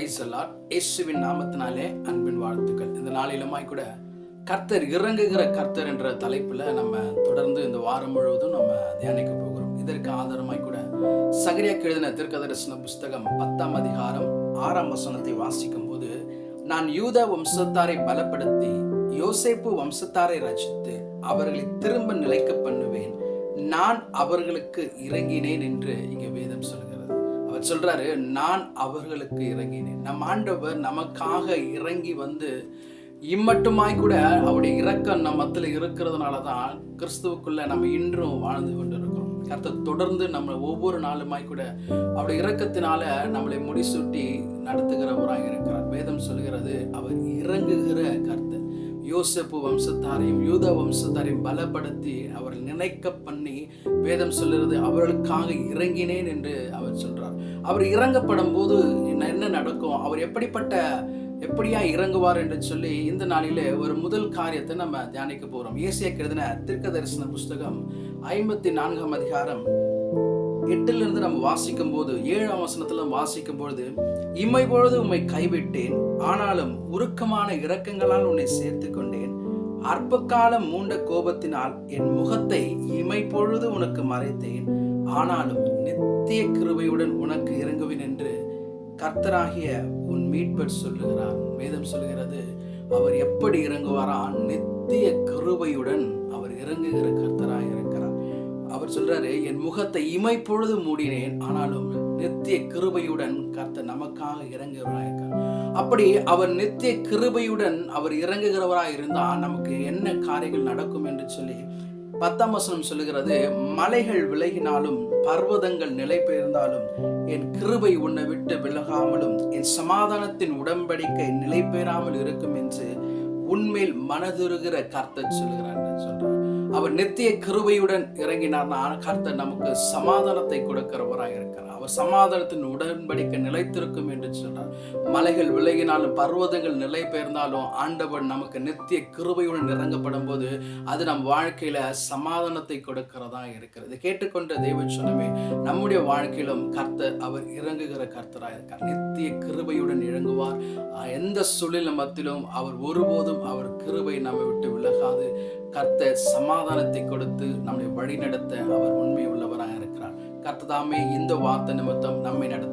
Price எல்லாம் இயேசுவின் நாமத்தினாலே அன்பின் வாழ்த்துக்கள். இந்த நாளிலுமாய் கூட கர்த்தர் இறங்குகிற கர்த்தர் என்ற தலைப்புல நம்ம தொடர்ந்து இந்த வாரம் முழுவதும் நம்ம தியானிக்க போகிறோம். இதற்கு ஆதாரமாய் கூட சகரியா எழுதின திருக்கதரிசன புஸ்தகம் பத்தாம் அதிகாரம் ஆறாம் வசனத்தை வாசிக்கும் போது நான் யூத வம்சத்தாரை பலப்படுத்தி யோசேப்பு வம்சத்தாரை ரசித்து அவர்களை திரும்ப நிலைக்க பண்ணுவேன். நான் அவர்களுக்கு இறங்கினேன் என்று இங்கே வேதம் சொல்கிறேன் அவர் சொல்றாரு நான் அவர்களுக்கு இறங்கினேன். நம் ஆண்டவர் நமக்காக இறங்கி வந்து இம்மட்டுமாய் கூட அவருடைய இரக்கம் நம்ம மத்தியில் இருக்கிறதுனால தான் கிறிஸ்துவுக்குள்ள நம்ம இன்றும் வாழ்ந்து கொண்டிருக்கிறோம். கர்த்தர் தொடர்ந்து நம்ம ஒவ்வொரு நாளுமாய் கூட அவருடைய இரக்கத்தினால நம்மளை முடிசூட்டி நடத்துகிறவராக இருக்கிறார். வேதம் சொல்கிறது அவர் இறங்குகிற கர்த்தர். யோசப்பு வம்சத்தாரையும் யூத வம்சத்தாரையும் பலப்படுத்தி அவர் நினைக்க பண்ணி வேதம் சொல்லுறது அவர்களுக்காக இறங்கினேன் என்று அவர் சொல்றார். அவர் இறங்கப்படும் போது என்ன என்ன நடக்கும்? அவர் எப்படிப்பட்ட எப்படியா இறங்குவார் என்று சொல்லி இந்த நாளிலே ஒரு முதல் காரியத்தை நம்ம தியானிக்க போறோம். ஏசியா கருதின திருக்க தரிசன புஸ்தகம் ஐம்பத்தி நான்காம் அதிகாரம் எட்டிலிருந்து நம்ம வாசிக்கும் போது ஏழாம் வசனத்துல வாசிக்கும் பொழுது இம்மை பொழுது உம்மை கைவிட்டேன் ஆனாலும் உருக்கமான இரக்கங்களால் உன்னை சேர்த்து கொண்டேன். அற்பகாலம் மூண்ட கோபத்தினால் என் முகத்தை இமை பொழுது உனக்கு மறைத்தேன். ஆனாலும் நித்திய கிருபையுடன் உனக்கு இறங்குவேன் என்று கர்த்தராகிய உன் மீட்பர் சொல்லுகிறார். வேதம் சொல்கிறது அவர் எப்படி இறங்குவாரா? நித்திய கிருபையுடன் அவர் இறங்குகிற கர்த்தராக இருக்கிறார் சொல்றாரு என் முகத்தை இமை பொழுது மூடினேன். ஆனாலும் நித்திய கிருபையுடன் கர்த்த நமக்காக இறங்குகிறவராக அப்படி அவர் நித்திய கிருபையுடன் அவர் இறங்குகிறவராக இருந்தா நமக்கு என்ன காரியங்கள் நடக்கும் என்று சொல்லி பத்தாம் வசனம் சொல்லுகிறது மலைகள் விலகினாலும் பர்வதங்கள் நிலை பெயர்ந்தாலும் என் கிருபை உன்னை விட்டு விலகாமலும் என் சமாதானத்தின் உடன்படிக்கை நிலை பெறாமல் இருக்கும் என்று உண்மையில் மனதுருகிற கர்த்தர் சொல்கிறார் என்று சொல்றார். அவர் நித்திய கிருபையுடன் இறங்கினார்னா கர்த்தர் நமக்கு சமாதானத்தை கொடுக்கிறவராக இருக்கிறார். அவர் சமாதானத்தின் உடன்படிக்கை நிலைத்திருக்கும் என்று சொல்றார் மலைகள் விலகினாலும் பர்வதங்கள் நிலை பெயர்ந்தாலும் ஆண்டவர் நமக்கு நித்திய கிருபையுடன் இறங்கப்படும் போது அது நம் வாழ்க்கையில சமாதானத்தை கொடுக்கிறதா இருக்கிறது. கேட்டுக்கொண்ட தெய்வ சொன்னமே நம்முடைய வாழ்க்கையிலும் கர்த்தர் அவர் இறங்குகிற கர்த்தராக இருக்கார். நித்திய கிருபையுடன் இறங்குவார். எந்த சூழ்நிலை மத்தியிலும் அவர் ஒருபோதும் அவர் கிருபை நம்மை விட்டு விலகாது. கர்த்தர் சமாதானத்தை கொடுத்து நம்மை வழி நடத்த அவர் உண்மை உள்ளவராக இருக்கிறார் கர்த்ததாமே இந்த வார்த்தை நிமித்தம் நம்மை நடத்த